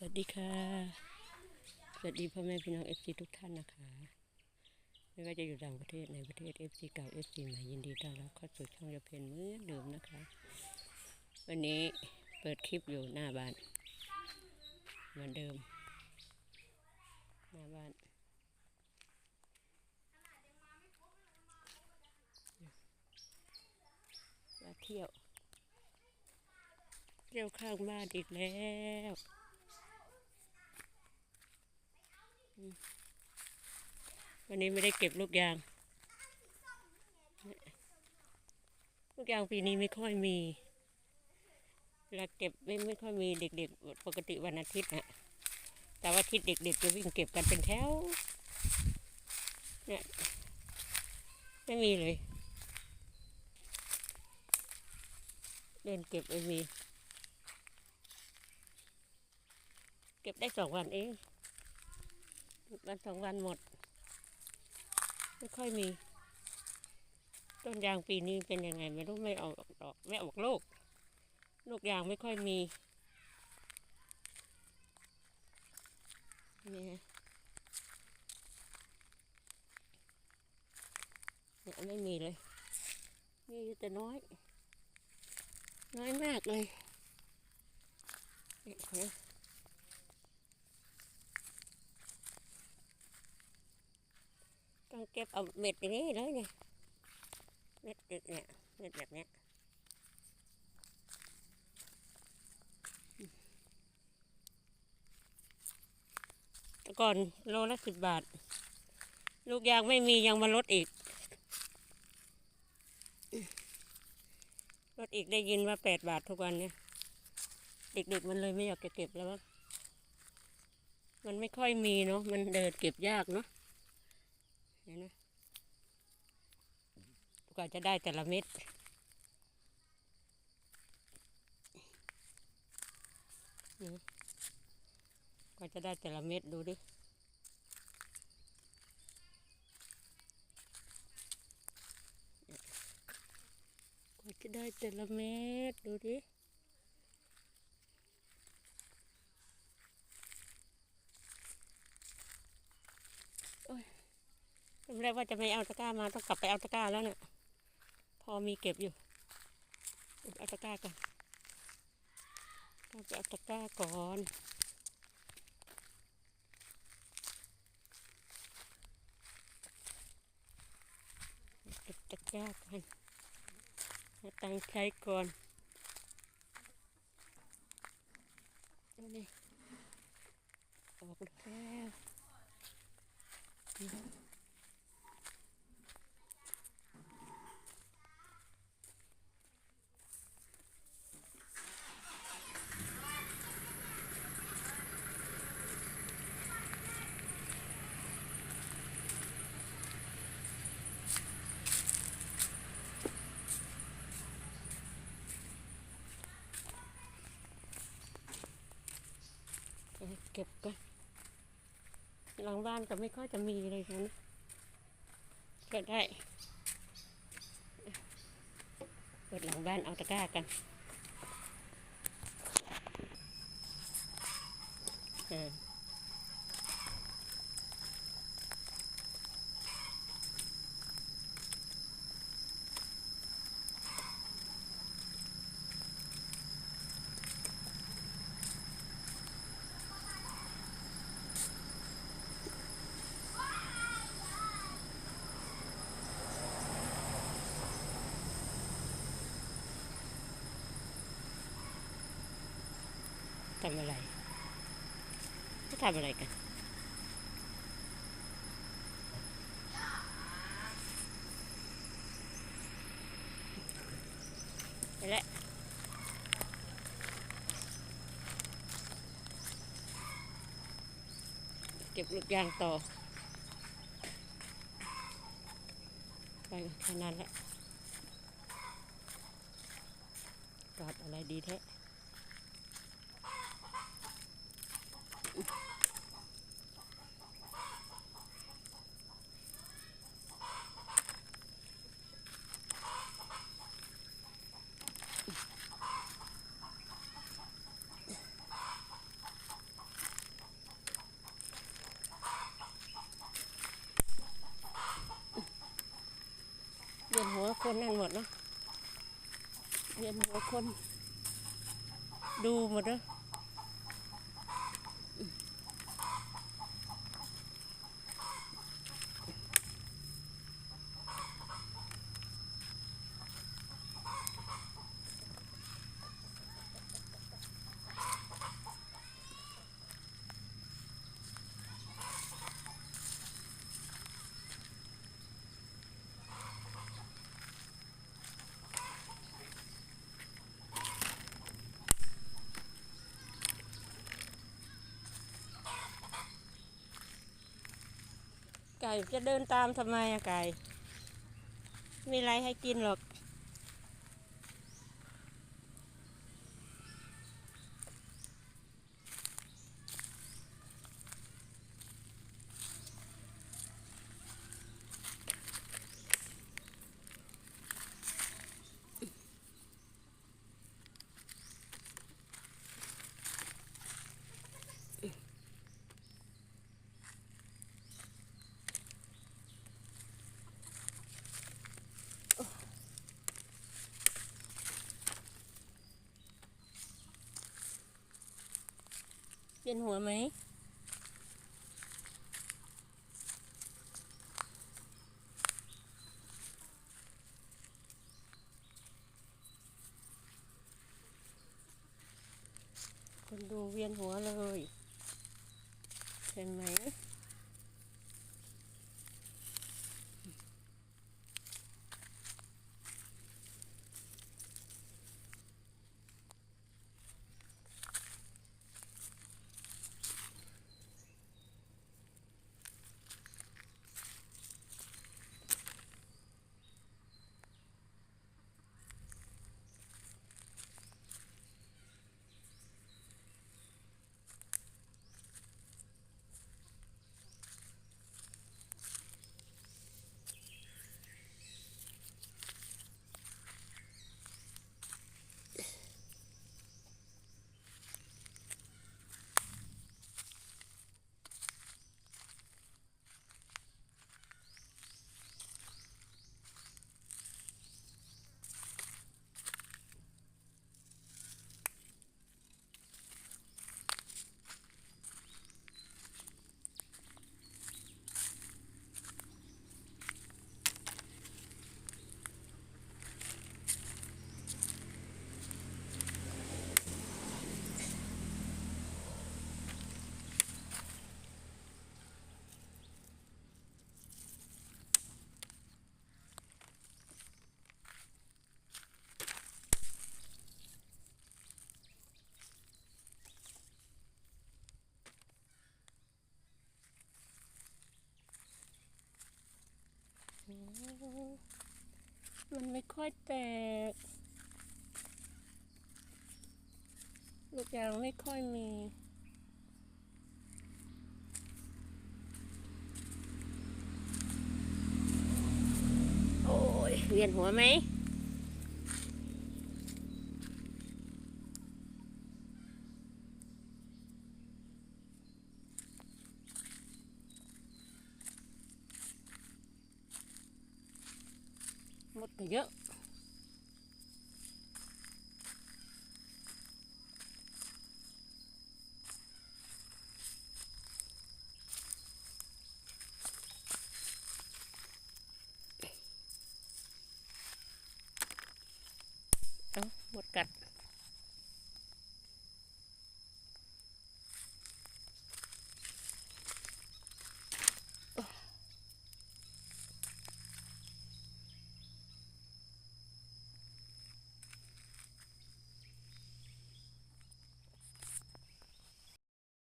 สวัสดีค่ะ สวัสดีพ่อแม่พี่น้องเอฟซีทุกท่านนะคะ ไม่ว่าจะอยู่ต่างประเทศในประเทศเอฟซีเก่าเอฟซีใหม่ยินดีต้อนรับเข้าสู่ช่องยาเพนเหมือนเดิมนะคะ วันนี้เปิดคลิปอยู่หน้าบ้านเหมือนเดิม หน้าบ้านมาเที่ยวเที่ยวข้างบ้านอีกแล้วอืม วันนี้ไม่ได้เก็บลูกยาง ลูกยางปีนี้ไม่ค่อยมี เวลาเก็บไม่ไม่ค่อยมีเด็กๆ ปกติวันอาทิตย์นะแต่ว่าอาทิตย์เด็กๆจะวิ่งเก็บกันเป็นแถว เนี่ยไม่มีเลยเดินเก็บไม่มี เก็บได้สองวันเอง วันสองวันหมด ไม่ค่อยมี ต้นยางปีนี้เป็นยังไง ไม่รู้ไม่ออกดอกไม่ออกลูกลูกยางไม่ค่อยมีนี่ฮะเนี่ยไม่มีเลยมีอยู่แต่น้อย น้อยมากเลยเนี่ยนไหม ต้องเก็บเอาเม็ดอย่างนี้เลยเนี่ยเม็ดเด็กเนี่ยเม็ดแบบเนี้ยแต่ก่อนโลละสิบบาท ลูกยางไม่มียังมาลดอีกลดอีกได้ยินว่าแปดบาททุกวันเนี่ยเด็กๆมันเลยไม่อยากจะเก็บแล้วมั้งมันไม่ค่อยมีเนาะมันเดินเก็บยากเนาะ นไหมกว่าจะได้แต่ละเม็ดกว่าจะได้แต่ละเม็ดดูดิกว่าจะได้แต่ละเม็ดดูดิ โอ้ยตอน แรกว่าจะไม่เอาตะกร้ามาต้องกลับไปเอาตะกร้าแล้วเนี่ยพอมีเก็บอยู่เอาตะกร้าก่อนต้องไปเอาตะกร้าก่อนเก็บตะกร้าก่อนหาตั้งใช้ก่อนนี่ออกแล้ว ก็บก่อนหลังบ้านก็ไม่ค่อยจะมีเลยนะก็ได้ เปิดหลังบ้านเอาตะกร้ากันเออ ทำอะไรเขาทำอะไรกันไปแล้วเก็บลูกยางต่อ ไปแค่นั้นแหละกอดอะไรดีแท้ คนนั่นหมดเนาะเวียนหัวคน ดูหมดเนาะ ไก่จะเดินตามทำไมอะไก่ไม่มีอะไรให้กินหรอก ยนหัวไหมคนดูเวียนหัวเลย เห็นไหม มันไม่ค่อยแตก ลูกยางไม่ค่อยมีโอ้ยเวียนหัวไหม เยอะ